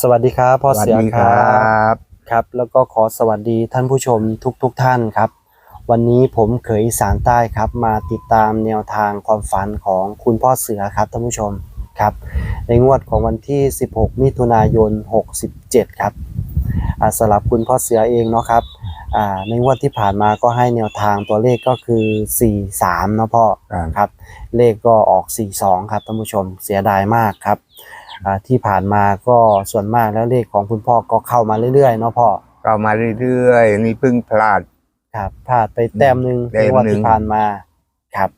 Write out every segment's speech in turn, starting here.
สวัสดีครับพ่อสวัสเสือดีคครัรับบครับ แล้วก็ขอสวัสดีท่านผู้ชมทุกๆทท่านครับ วันนี้ผมเขยอีสารใต้ครับ มาติดตามแนวทางความฝันของคุณพ่อเสือครับท่านผู้ชมครับ ในงวดของวันที่ 16 มิถุนายน 67 ครับอ่าสำหรับคุณพ่อเสือเองเนาะครับอ่าในงวดที่ผ่านมาก็ให้แนวทางตัวเลขก็คือ 43 เนาะพ่อครับครับเลขก็ออก 42 ครับท่านผู้ชมเสียดายมากครับอ่า ที่ผ่านมาก็ส่วนมากแล้วเลขของคุณพ่อก็เข้ามาเรื่อยๆเนาะพ่อก็มาเรื่อยๆนี่เพิ่งพลาดครับพลาดไปแต้มหนึ่งแต้ในมงวดหนึ่งที่ผ่านมาครับ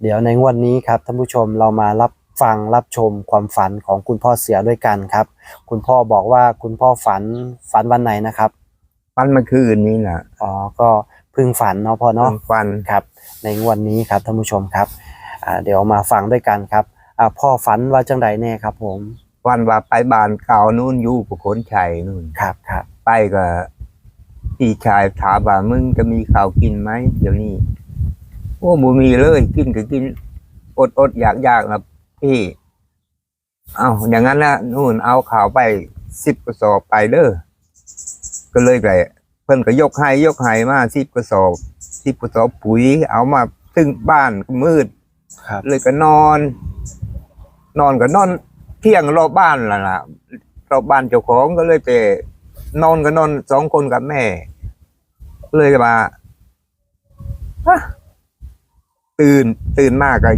เดี๋ยวในงวดนี้ครับท่านผู้ชมเรามารับฟังรับชมความฝันของคุณพ่อเสียด้วยกันครับ คุณพ่อบอกว่าคุณพ่อฝันฝันวันไหนนะครับฟันเมื่อคืนนี้นะอ๋อก็เพึ่งฝันเนาะพ่อเนาะฟันครับ ในงวดนี้ครับท่านผู้ชมครับอ่าเดี๋ยวมาฟังด้วยกันครับ อ่าพ่อฝันว่าจังใดแน่ครับ ผมฟันว่าไปบ้านเก่านู่นอยู่ปุขนชัยนู่น ครับครับไปก็พี่ชายถามว่ามึงจะมีข้าวกินไหมเดี๋ยวนี้โอ้บ่มีเลยกินก็กิน อดอดอยากอยากนะพี่เอาอย่างนั้นนะนู่นเอาข่าวไปสิบกระสอบไปเด้อก็เลยไปเพิ่นก็ยกให้ยกให้มาสิบกระสอบสิบกระสอบปุ๋ย เอามาตึงบ้านก็มืด ครับ เลยก็นอน นอนก็นอนเที่ยงรอบบ้านล่ะล่ะรอบบ้านเจ้าของก็เลยไปนอนก็นอนสองคนกับแม่ เลยมาฮะตื่นตื่นมากก็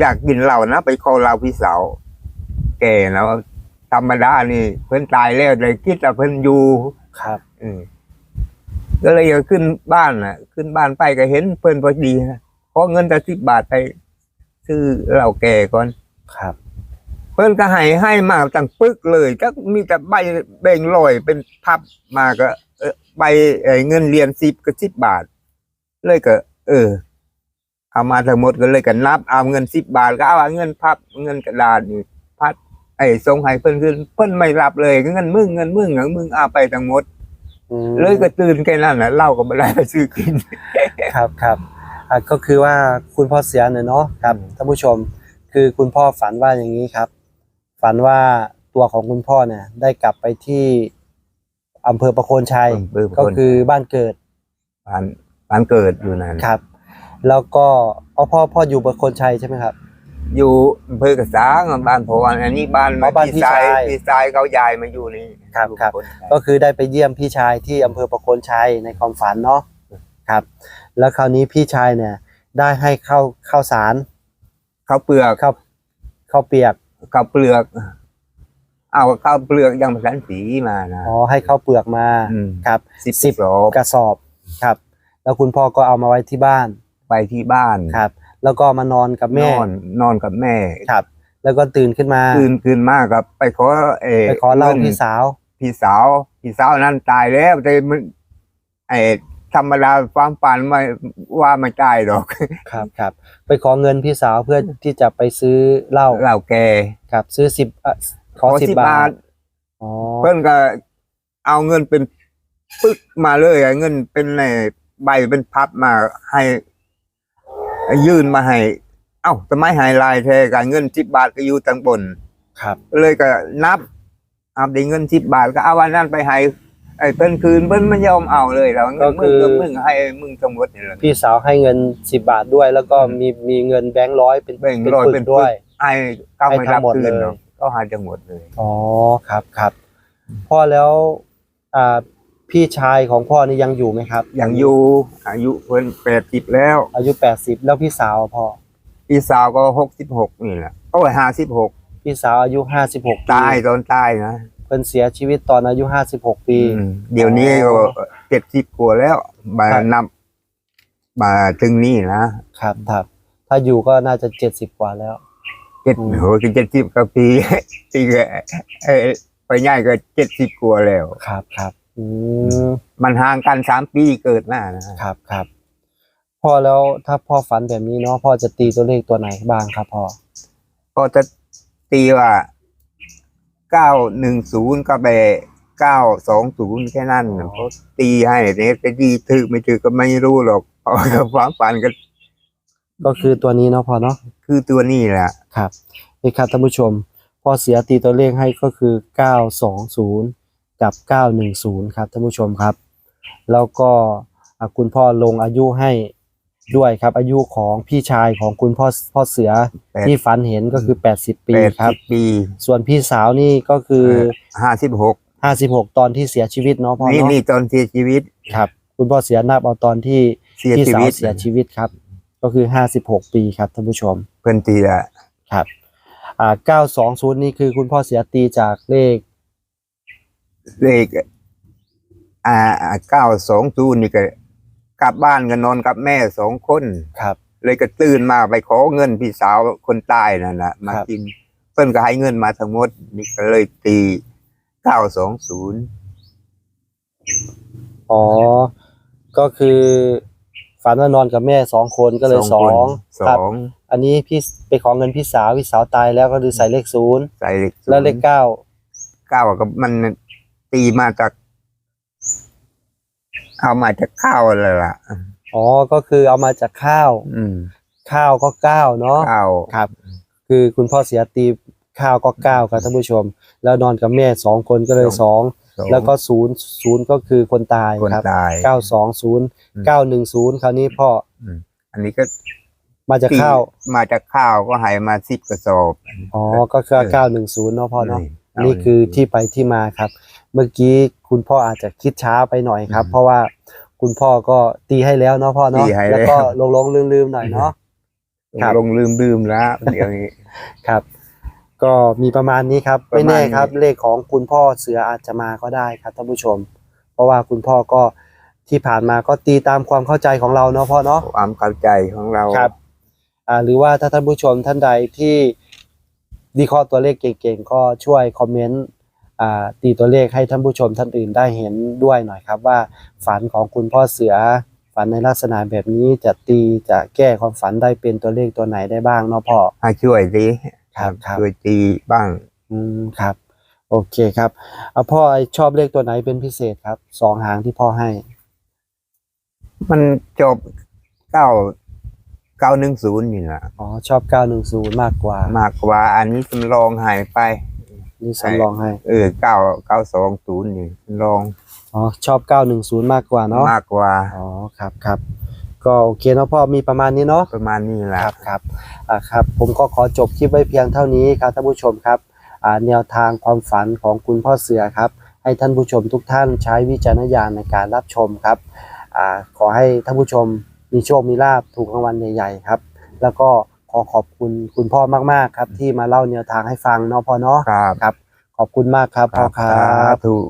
อยากกินเหล้านะไปคอเหล้าพี่สาวแก่แล้วธรรมดานี่ เพิ่นตายแล้วเลยคิดว่าเพิ่นอยู่ครับ อืมก็เลยอยากขึ้นบ้านน่ะขึ้นบ้านไปก็เห็นเพิ่นพอดีนะขอเงินแต่สิบบาทไปซื้อเหล้าแก่ก่อนครับ เพิ่นก็ให้ให้มาตั้งปึกเลยก็มีแต่ใบแบ่งลอยเป็นพับมาก็เออใบเอ่อเงินเรียนสิบก็สิบบาท เลยก็ เออ เอามาทั้งหมดก็เลยก็นับ เอาเงินสิบบาทก็เอาเงินพับเงินกระดาษนี่พัดไอ้ทรงให้เพิ่นขึ้นเพิ่นไม่รับเลยเงินมึงเงินมึงเหรอมึงเอาไปทั้งหมดอืมเลยก็ตื่นแค่นั้นนะเหล้าก็ไม่ได้ไปซื้อกิน ครับครับอ่าก็คือว่าคุณพ่อเสียเนี่ยเนาะครับท่านผู้ชม คือคุณพ่อฝันว่าอย่างนี้ครับ ฝันว่าตัวของคุณพ่อเนี่ย ได้กลับไปที่อำเภอประโคนชัยอำเภอประโคนชัย ก็คือบ้านเกิดบ้านบ้านเกิดอยู่นั่นครับ แล้วก็อ๋อพ่อพ่ออยู่ประโคนชัยใช่ไหมครับ อยู่อำเภอกระสางบ้านพวันอันนี้บ้านอ๋อบ้านพี่ชายพี่ชายเขาย้ายมาอยู่นี่ครับครับอยู่นชัยก็คือได้ไปเยี่ยมพี่ชายที่อำเภอประโคนชัยในความฝันเนาะครับ แล้วคราวนี้พี่ชายเนี่ย ได้ให้ข้าวข้าวสารข้าวเปลือกข้าวข้าวเปียก ข้าวเปลือก เอาข้าวเปลือกยังประสันสีมานะอ๋อให้ข้าวเปลือกมามครับสิบสิบโลกระสอบครับ แล้วคุณพ่อก็เอามาไว้ที่บ้านไปที่บ้านครับ แล้วก็มานอนกับนแม่อนนอนกับแม่ครับ แล้วก็ตื่นขึ้นมาคืนคืนมากกับ ไปขอเอไปขอเหล่างินพี่สาว พี่สาว พี่สาวนั้นตายแล้วแต่มันไอ้ ธรรมดาความฝันไม่ว่าไม่ตายหรอก ครับครับ ไปขอเงินพี่สาวเพื่อที่จะไปซื้อเหล้าเหล่าแกครับ ซื้อสิบอะขอสิบบาทอ๋อเพิ่นก็เอาเงินเป็นปึ๊กมาเลยอะเงินเป็นในใบเป็นพับมาให้ยื่นมาให้ เอ้าทำไมใหายลายแท้กันเงินสิบบาทก็อยู่ตังบน ครับ เลยก็นับเอาได้เงินสิบบาทก็เอาวันนั้นไปให้ ไอ้เพิ่นคืนเพิ่นไม่ยอมเอาเลยแล้วเงินมึงก็มึงให้มึงทั้งหมดนี่แหละ พี่สาวให้เงินสิบบาทด้วย แล้วก็มีมีเงินแบงค์ร้อยเป็นแบ่งเป็นร้อยปึเป็นกด้วยให้ก็ไม่ให้ทั้รับงหมดคืนเลยเนาะก็หาจังหมดเลย อ๋อครับครับพ่อแล้วอ่าพี่ชายของพ่อนี่ยังอยู่ไหมครับอย่างอยู่อายุเพิ่นแปดสิบแล้ว อายุแปดสิบแล้วพี่สาวอะพ่อพี่สาวก็หกสิบหกนี่แหละโอ้ยห้าสิบหกพี่สาวอายุห้าสิบหกปีตายตอนตายนะ เพิ่นเสียชีวิตตอนอายุห้าสิบหกปี อืมเดี๋ยวนี้ก็เจ็ดสิบกว่าแล้ว มาครับ นับมาถึงนี่นะครับครับถ้าอยู่ก็น่าจะเจ็ดสิบกว่าแล้ว เจ็ดอืม โหเจ็ดสิบกว่าปี ปีก็เอ่อไปง่ายก็เจ็ดสิบกว่าแล้ว ครับครับอืมมันห่างกันสามปีเกิดหน้านะครับครับพ่อแล้วถ้าพ่อฝันแบบนี้เนาะพ่อจะตีตัวเลขตัวไหนบ้างครับพ่อก็จะตีว่า เก้าหนึ่งศูนย์ก็ไปเก้าสองศูนย์แค่นั้นน่ะเขาตีให้เนี่ยจะดีถือไม่ถือก็ไม่รู้หรอกเพราะว่าความฝันก็ก็คือตัวนี้เนาะพ่อเนาะคือตัวนี้แหละ ครับนี่ครับท่านผู้ชมพพ่อเสือตีตัวเลขให้ก็คือ 920 กับ 910 ครับท่านผู้ชมครับ แล้วก็อะคุณพ่อลงอายุให้ ด้วยครับ อายุของพี่ชายของคุณพ่อพ่อเสือแปด ที่ฝันเห็นก็คือ 80 ปีแปดครับ สิบปีส่วนพี่สาวนี่ก็คือ ห้าสิบหก56 ตอนที่เสียชีวิตเนาะพ่อนี่เนาะนี่ตอนเสียชีวิต ครับ คุณพ่อเสียนับเอาตอนที่เสียพี่ชีสาววิตเสียชีวิตครับ ก็คือ 56 ปีครับท่านผู้ชมเพิ่นตีละครับอ่า920 นี่คือคุณพ่อเสียตีจากเลข เลขอ่าเก้าสองศูนย์นี่ก็ กลับบ้านกันนอนกับแม่สองคน ครับ เลยก็ตื่นมาไปขอเงินพี่สาวคนตายนั่นนะมาครับกินเพิ่นก็ให้เงินมาทั้งหมดนี่ก็เลยตีเก้าสองศูนย์อ๋อ ก็คือฝันว่านอนกับแม่สองคนก็เลยสองสครับ องอันนี้พี่ไปขอเงินพี่สาวพี่สาวตายแล้วก็คือใส่เลขศูนย์ใส่เลขศูนย์แล้วเลขเก้าเก้าก็มันตีมาจาก เอามาจากข้าวเลยล่ะ อ๋อ ก็คือเอามาจากข้าว อืมข้าวก็เก้าเนาะ ข้าวครับ คือคุณพ่อเสียตีข้าวก็เก้าครับท่านผู้ชม แล้วนอนกับแม่สองคนก็เลยสองสองแล้วก็ศูนย์ศูนย์ก็คือคนตายคนครับตายเก้าสองศูนย์อืมเก้าหนึ่งศูนย์คราวนี้พ่ออืมอันนี้ก็มาจากข้าว มาจากข้าวก็ให้มาสิบกระสอบ อ๋อ ก็คือเออเก้าหนึ่งศูนย์เนาะพ่อเนาะ นี่อั นนี่คือที่ไปที่มาครับ เมื่อกี้คุณพ่ออาจจะคิดช้าไปหน่อยครับ เพราะว่าคุณพ่อก็ตีให้แล้วเนาะพ่อเนาะตีให้แล้ว แล้วก็ลงลงลืมลืมๆหน่อยเนาะ ครับ ลงลืมลืมแล้วเดี๋ยวนี้ ครับ ก็มีประมาณนี้ครับประมาณไม่แน่ครับนี้เลขของคุณพ่อเสืออาจจะมาก็ได้ครับท่านผู้ชม เพราะว่าคุณพ่อก็ที่ผ่านมาก็ตีตามความเข้าใจของเราเนาะพ่อเนาะ ความเข้าใจของเรา ครับอ่าหรือว่าถ้าท่านผู้ชมท่านใดที่ วิเคราะห์ตัวเลขเก่งๆ ก็ช่วยคอมเมนต์อ่าตีตัวเลขให้ท่านผู้ชมท่านอื่นได้เห็นด้วยหน่อยครับว่าฝันของคุณพ่อเสือ ฝันในลักษณะแบบนี้จะตีจะแก้ความฝันได้เป็นตัวเลขตัวไหนได้บ้างเนาะพ่อให้ช่วยสิครับครับช่วยตีบ้าง อืมครับ โอเคครับเอาพ่อไอ้ชอบเลขตัวไหนเป็นพิเศษครับสองหางที่พ่อให้ มันจบเก้า เก้าหนึ่งศูนย์นี่แหละอ๋อชอบ 910 มากกว่ามากกว่าอันนี้มันลองหายไป นี่สำรองให้ เออเก้าเก้าสองศูนย์นี่มันลองอ๋อชอบ 910 มากกว่าเนาะมากกว่าอ๋อครับครับก็โอเคเนาะพ่อมีประมาณนี้เนาะ ประมาณนี้แหละครับครับอ่าครับ ผมก็ขอจบคลิปไว้เพียงเท่านี้ครับท่านผู้ชมครับอ่าแนวทางความฝันของคุณพ่อเสือครับ ให้ท่านผู้ชมทุกท่านใช้วิจารณญาณในการรับชมครับอ่าขอให้ท่านผู้ชม มีโชคมีลาบถูกรางวัลใหญ่ๆครับ แล้วก็ขอขอบคุณคุณพ่อมากๆครับ ที่มาเล่าแนวทางให้ฟังเนาะพ่อเนาะครับ ครับ ขอบคุณมากครับพ่อครับถูก